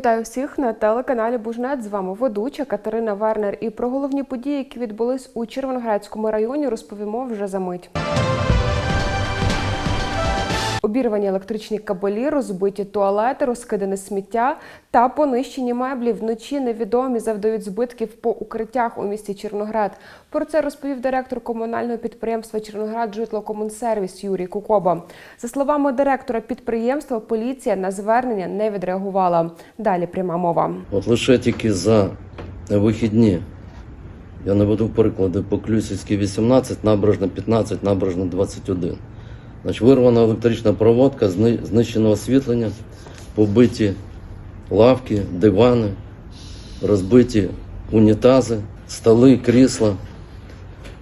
Вітаю всіх на телеканалі Бужнет. З вами ведуча Катерина Вернер. І про головні події, які відбулись у Червоноградському районі, розповімо вже за мить. Обірвані електричні кабелі, розбиті туалети, розкидане сміття та понищені меблі вночі невідомі завдають збитків по укриттях у місті Червоноград. Про це розповів директор комунального підприємства Червоноград житлокомунсервіс Юрій Кукоба. За словами директора підприємства, поліція на звернення не відреагувала. Далі пряма мова. От лише тільки за вихідні, я наведу приклади по Клюсівській 18, набережна 15, набережна 21. Значить, вирвана електрична проводка, зни- знищено освітлення, побиті лавки, дивани, розбиті унітази, столи, крісла,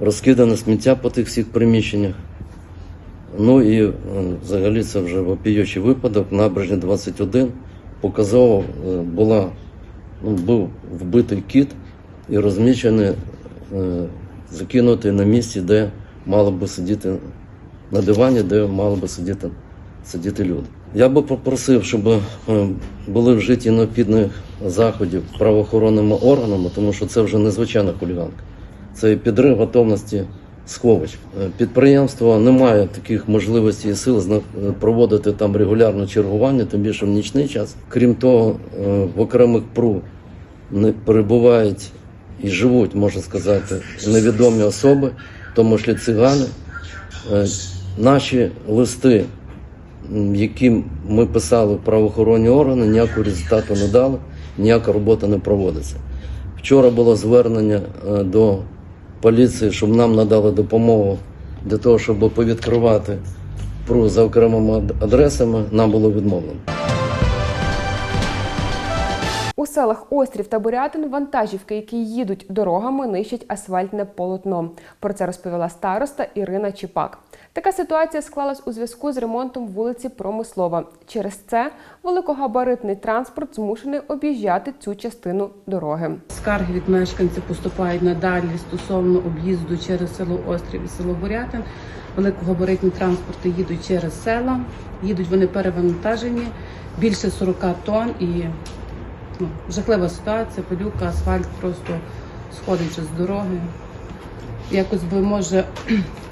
розкидане сміття по тих всіх приміщеннях. Ну і е, взагалі це вже вопіючий випадок. Набережні 21 показово е, була, ну, був вбитий кіт і розмічений, е, закинутий на місці, де мало би сидіти на дивані, де мало би сидіти, сидіти люди. Я би попросив, щоб е, були вжиті необхідних заходів правоохоронними органами, тому що це вже незвичайна хуліганка. Це підрив готовності сховищ. Е, Підприємство не має таких можливостей і сил е, проводити там регулярне чергування, тим більше в нічний час. Крім того, в окремих ПРУ не перебувають і живуть, можна сказати, невідомі особи, в тому числі цигани. Наші листи, які ми писали в правоохоронні органи, ніякого результату не дали, ніяка робота не проводиться. Вчора було звернення е, до поліції, щоб нам надали допомогу для того, щоб повідкривати ПРУ за окремими адресами. Нам було відмовлено. У селах Острів та Бурятин вантажівки, які їдуть дорогами, нищать асфальтне полотно. Про це розповіла староста Ірина Чіпак. Така ситуація склалась у зв'язку з ремонтом вулиці Промислова. Через це великогабаритний транспорт змушений об'їжджати цю частину дороги. Скарги від мешканців поступають надалі стосовно об'їзду через село Острів і село Бурятин. Великогабаритні транспорти їдуть через села, їдуть вони перевантажені, більше 40 тонн і ну, жахлива ситуація, пилюка, асфальт просто сходить з дороги. Якось би може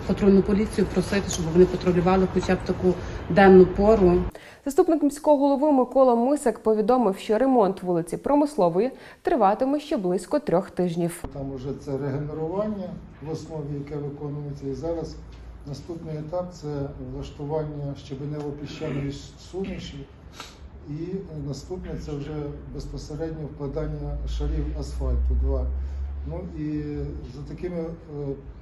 патрульну поліцію просити, щоб вони патрулювали хоча б таку денну пору. Заступник міського голови Микола Мисак повідомив, що ремонт вулиці Промислової триватиме ще близько трьох тижнів. Там вже це регенерування в основі, яке виконується. І зараз наступний етап це влаштування щебенево-піщаної суміші. І наступне це вже безпосередньо вкладання шарів асфальту. Два. Ну і за такими е,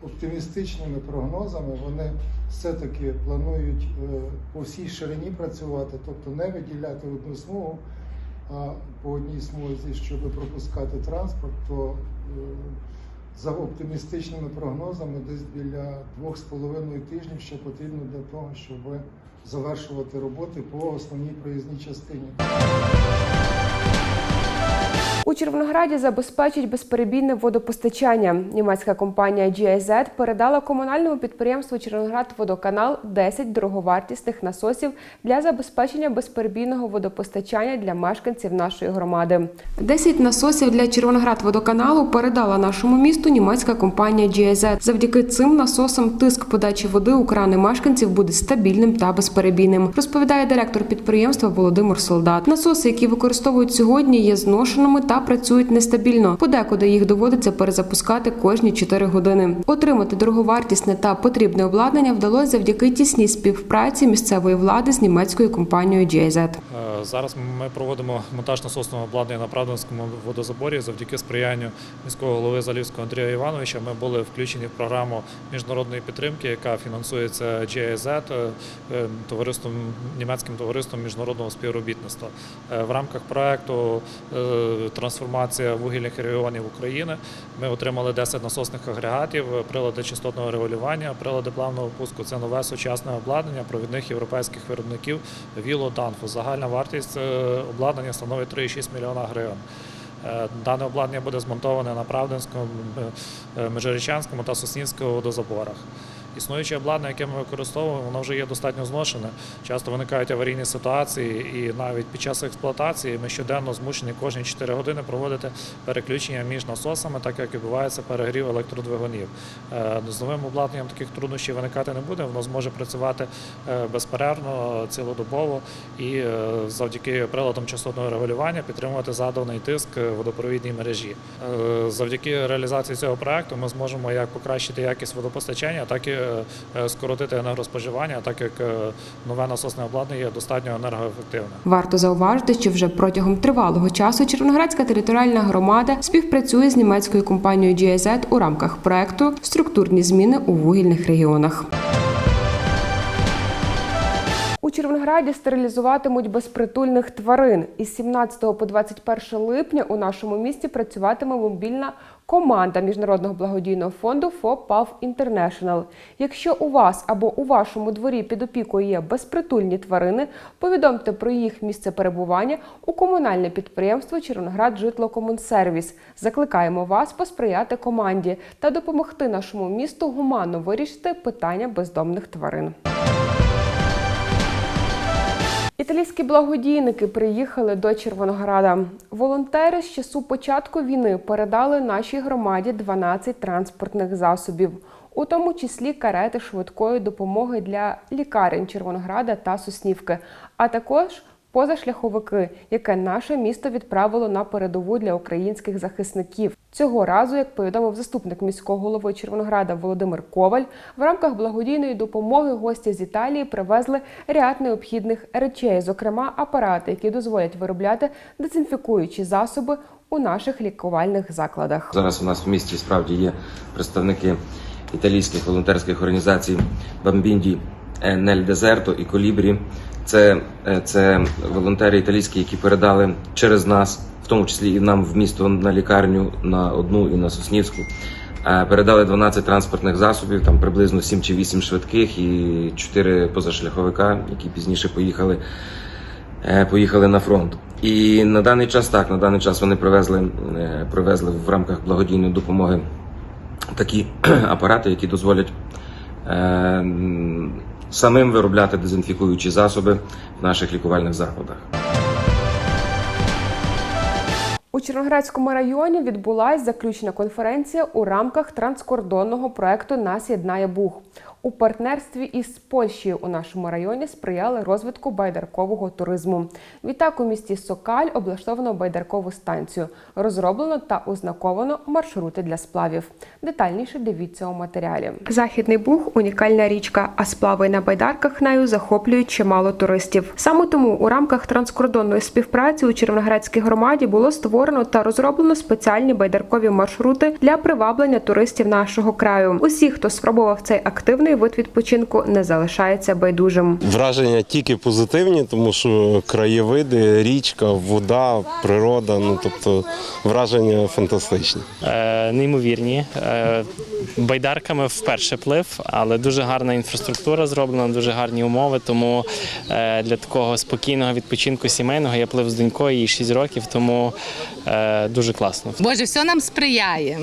оптимістичними прогнозами вони все-таки планують е, по всій ширині працювати, тобто не виділяти одну смугу, а по одній смузі, щоб пропускати транспорт, то е, за оптимістичними прогнозами десь біля двох з половиною тижнів ще потрібно для того, щоб завершувати роботи по основній проїзній частині. У Червонограді забезпечить безперебійне водопостачання. Німецька компанія GIZ передала комунальному підприємству Червоноград-Водоканал 10 дороговартісних насосів для забезпечення безперебійного водопостачання для мешканців нашої громади. 10 насосів для Червоноград-Водоканалу передала нашому місту німецька компанія GIZ. Завдяки цим насосам тиск подачі води у крани мешканців буде стабільним та безперебійним. Розповідає директор підприємства Володимир Солдат. Насоси, які використовують сьогодні, є зношеними та працюють нестабільно. Подекуди їх доводиться перезапускати кожні 4 години. Отримати дороговартісне та потрібне обладнання вдалося завдяки тісній співпраці місцевої влади з німецькою компанією GIZ. Е, Зараз ми проводимо монтаж насосного обладнання на Правдинському водозаборі. Завдяки сприянню міського голови Залівського Андрія Івановича ми були включені в програму міжнародної підтримки, яка фінансується GIZ, е, товариством німецьким товариством міжнародного співробітництва. Е, В рамках проекту трансформація вугільних регіонів України ми отримали 10 насосних агрегатів, прилади частотного регулювання, прилади плавного пуску. Це нове сучасне обладнання провідних європейських виробників Віло Данфо. Загальна вартість е, обладнання становить 3,6 мільйона гривень. Е, Дане обладнання буде змонтоване на Правдинському, е, Межирічанському та Соснівському водозаборах. Існуюче обладнання, яке ми використовуємо, воно вже є достатньо зношене. Часто виникають аварійні ситуації, і навіть під час експлуатації ми щоденно змушені кожні 4 години проводити переключення між насосами, так як відбувається перегрів електродвигунів. Е, З новим обладнанням таких труднощів виникати не буде. Воно зможе працювати е, безперервно, цілодобово і е, завдяки приладам частотного регулювання підтримувати заданий тиск водопровідній мережі. Завдяки реалізації цього проекту ми зможемо як покращити якість водопостачання, так і скоротити енергоспоживання, так як е, нове насосне обладнання є достатньо енергоефективне. Варто зауважити, що вже протягом тривалого часу Червоноградська територіальна громада співпрацює з німецькою компанією GIZ у рамках проекту Структурні зміни у вугільних регіонах. У Червонограді стерилізуватимуть безпритульних тварин. Із 17 по 21 липня у нашому місті працюватиме мобільна команда міжнародного благодійного фонду ФОПАВ International. Якщо у вас або у вашому дворі під опікою є безпритульні тварини, повідомте про їх місце перебування у комунальне підприємство Червоноград Житлокомунсервіс. Закликаємо вас посприяти команді та допомогти нашому місту гуманно вирішити питання бездомних тварин. Італійські благодійники приїхали до Червонограда. Волонтери з часу початку війни передали нашій громаді 12 транспортних засобів, у тому числі карети швидкої допомоги для лікарень Червонограда та Соснівки, а також позашляховики, яке наше місто відправило на передову для українських захисників. Цього разу, як повідомив заступник міського голови Червонограда Володимир Коваль, в рамках благодійної допомоги гості з Італії привезли ряд необхідних речей, зокрема апарати, які дозволять виробляти дезінфікуючі засоби у наших лікувальних закладах. Зараз у нас в місті справді є представники італійських волонтерських організацій Бамбінді, Нель Дезерто і Колібрі. Це, е, це волонтери італійські, які передали через нас, в тому числі і нам в місто на лікарню на одну і на Соснівську. е, Передали 12 транспортних засобів, там приблизно 7 чи 8 швидких і 4 позашляховика, які пізніше поїхали е, поїхали на фронт. І на даний час так, на даний час вони привезли, привезли в рамках благодійної допомоги такі апарати, які дозволять самим виробляти дезінфікуючі засоби в наших лікувальних закладах. У Червоноградському районі відбулася заключна конференція у рамках транскордонного проекту Нас єднає Буг. У партнерстві із Польщею у нашому районі сприяли розвитку байдаркового туризму. Відтак у місті Сокаль облаштовано байдаркову станцію. Розроблено та ознаковано маршрути для сплавів. Детальніше дивіться у матеріалі. Західний Буг унікальна річка, а сплави на байдарках нею захоплюють чимало туристів. Саме тому у рамках транскордонної співпраці у Червоноградській громаді було створено та розроблено спеціальні байдаркові маршрути для приваблення туристів нашого краю. Усі, хто спробував цей активний вид відпочинку, не залишається байдужим. Враження тільки позитивні, тому що краєвиди, річка, вода, природа. Ну тобто враження фантастичні. Е, неймовірні. Е, Байдарками вперше плив, але дуже гарна інфраструктура зроблена, дуже гарні умови. Тому е, для такого спокійного відпочинку сімейного я плив з донькою їй 6 років, тому дуже класно. Боже, все нам сприяє.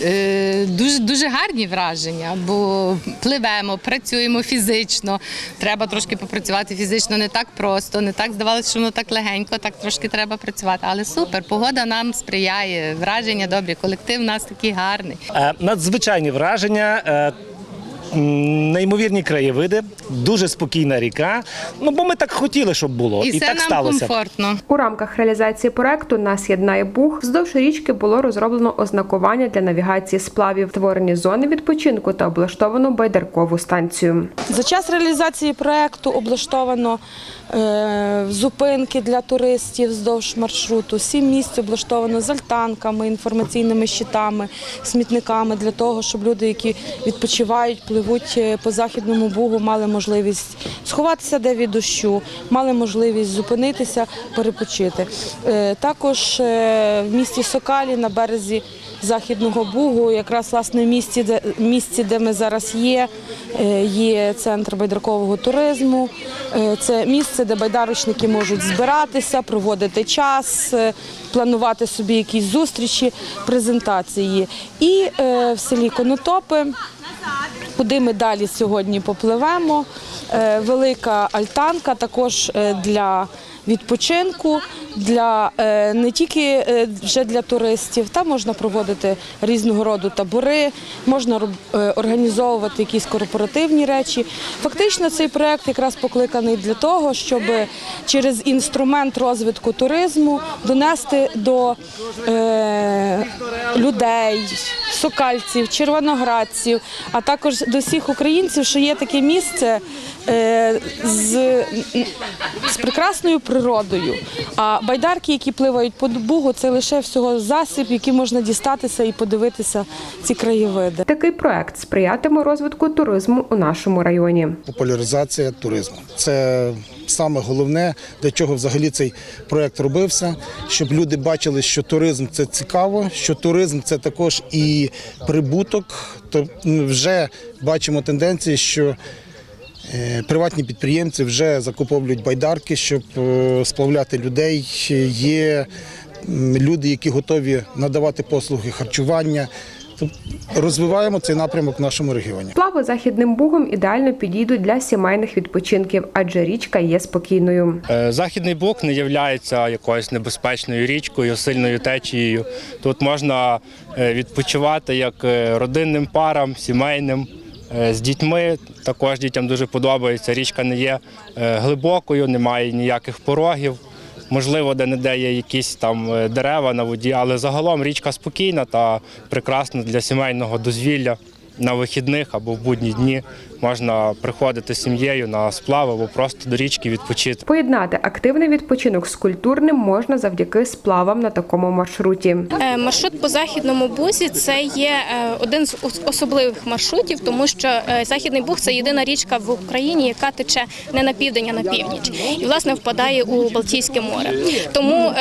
Е, Дуже дуже гарні враження, бо пливемо, працюємо фізично. Треба трошки попрацювати фізично не так просто, не так здавалося, що воно так легенько, так трошки треба працювати. Але супер, погода нам сприяє, враження добрі, колектив у нас такий гарний. Е, Надзвичайні враження. Неймовірні краєвиди, дуже спокійна ріка. Ну бо ми так хотіли, щоб було, І, і, все так нам сталося. комфортно. У рамках реалізації проекту Нас єднає Буг вздовж річки було розроблено ознакування для навігації сплавів, створені зони відпочинку та облаштовано байдаркову станцію. За час реалізації проекту облаштовано е, зупинки для туристів вздовж маршруту. Сім місць облаштовано з альтанками, інформаційними щитами, смітниками для того, щоб люди, які відпочивають, пливуть е, по західному бугу, мали можливість сховатися де від дощу, мали можливість зупинитися, перепочити. Е, також е, в місті Сокалі на березі Західного Бугу, якраз власне в місці, де місці, де ми зараз є, є центр байдаркового туризму. Це місце, де байдарочники можуть збиратися, проводити час, планувати собі якісь зустрічі, презентації. І в селі Конотопи куди ми далі сьогодні попливемо. Е, Велика альтанка також е, для відпочинку, для е, не тільки е, вже для туристів. Там можна проводити різного роду табори, можна е, організовувати якісь корпоративні речі. Фактично, цей проект якраз покликаний для того, щоб через інструмент розвитку туризму донести до е, людей, сокальців, червоноградців, а також до всіх українців, що є таке місце з, з прекрасною природою. А байдарки, які пливають по Бугу, це лише всього засіб, який можна дістатися і подивитися ці краєвиди. Такий проект сприятиме розвитку туризму у нашому районі. популяризація туризму. Це саме головне, для чого взагалі цей проект робився, щоб люди бачили, що туризм це цікаво, що туризм це також і прибуток. То ми вже бачимо тенденції, що е, Приватні підприємці вже закуповують байдарки, щоб е, сплавляти людей. Є люди, які готові надавати послуги харчування. Розвиваємо цей напрямок в нашому регіоні. Плави західним бугом ідеально підійдуть для сімейних відпочинків, адже річка є спокійною. Е, Західний Буг не є якоюсь небезпечною річкою, сильною течією. Тут можна е, відпочивати як е, родинним парам, сімейним. Е, З дітьми також дітям дуже подобається. Річка не є е, глибокою, немає ніяких порогів. Можливо, де-не-де є якісь там е, дерева на воді, але загалом річка спокійна та прекрасна для сімейного дозвілля на вихідних або в будні дні. Можна приходити з сім'єю на сплав або просто до річки відпочити. Поєднати активний відпочинок з культурним можна завдяки сплавам на такому маршруті. Е, Маршрут по західному бузі це є е, один з особливих маршрутів, тому що е, західний буг це єдина річка в Україні, яка тече не на південь, а на північ, і власне впадає у Балтійське море. Тому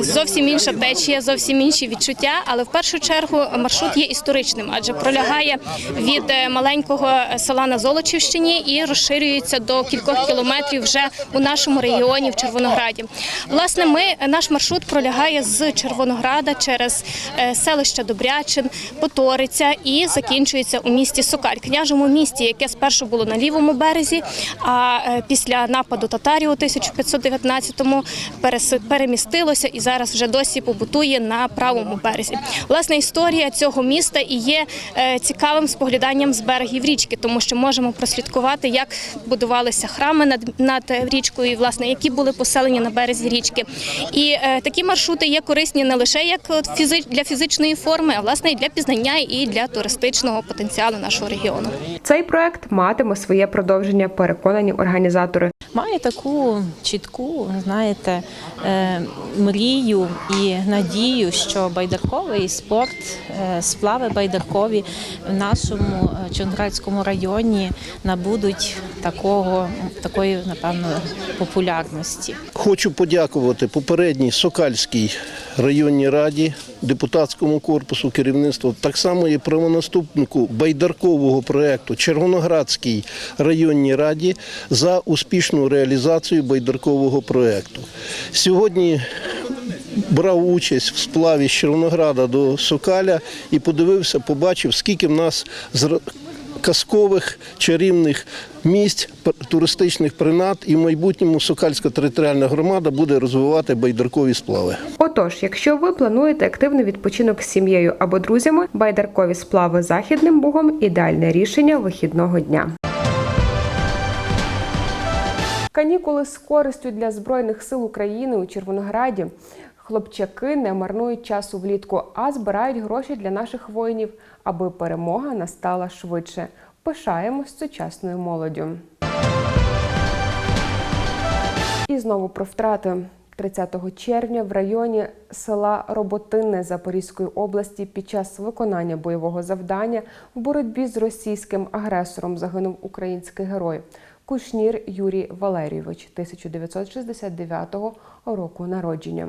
зовсім інша течія, зовсім інші відчуття. Але в першу чергу маршрут є історичним, адже пролягає від маленького села на Золочівщині і розширюється до кількох кілометрів вже у нашому регіоні в Червонограді. Власне, ми наш маршрут пролягає з Червонограда через е, селище Добрячин, Поториця і закінчується у місті Сокаль, княжому місті, яке спершу було на лівому березі. А е, після нападу татарів у 1519-му перес- перемістилося і зараз вже досі побутує на правому березі. Власне, історія цього міста і є е, цікавим спогляданням з берегів річки, тому що можемо прослідкувати, як будувалися храми над, над річкою, і, власне, які були поселені на березі річки. І е, такі маршрути є корисні не лише як от фізи- для фізичної форми, а власне і для пізнання і для туристичного потенціалу нашого регіону. Цей проект матиме своє продовження, переконані організатори. Маю таку чітку, знаєте, е, мрію і надію, що байдарковий спорт, е, сплави байдаркові в нашому е, Чонградському районі набудуть такого, такої, напевно, популярності. Хочу подякувати попередній Сокальській районній раді, депутатському корпусу, керівництву, так само і правонаступнику байдаркового проєкту Червоноградській районній раді за успішну реалізацію байдаркового проєкту. Сьогодні брав участь в сплаві з Червонограда до Сокаля і подивився, побачив, скільки в нас казкових чарівних місць, туристичних принад, і в майбутньому Сокальська територіальна громада буде розвивати байдаркові сплави. Отож, якщо ви плануєте активний відпочинок з сім'єю або друзями, байдаркові сплави західним бугом ідеальне рішення вихідного дня. Канікули з користю для збройних сил України у Червонограді. Хлопчаки не марнують часу влітку, а збирають гроші для наших воїнів, аби перемога настала швидше. Пишаємось сучасною молоддю. І знову про втрати. 30 червня в районі села Роботинне Запорізької області під час виконання бойового завдання в боротьбі з російським агресором загинув український герой Кушнір Юрій Валерійович 1969 року народження.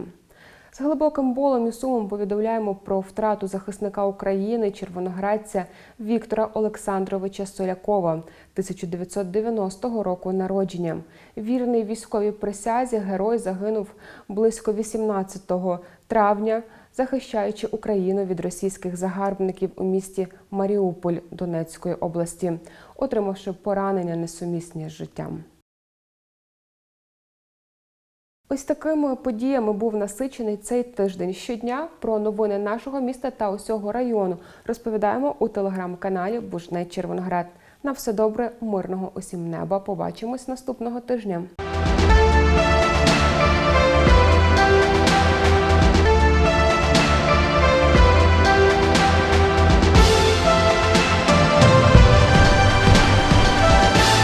З глибоким болем і сумом повідомляємо про втрату захисника України, червоноградця Віктора Олександровича Солякова 1990 року народження. Вірний військовій присязі герой загинув близько 18 травня захищаючи Україну від російських загарбників у місті Маріуполь Донецької області, отримавши поранення несумісні з життям. Ось такими подіями був насичений цей тиждень. Щодня про новини нашого міста та усього району розповідаємо у телеграм-каналі Бужне Червоноград. На все добре, мирного усім неба. Побачимось наступного тижня.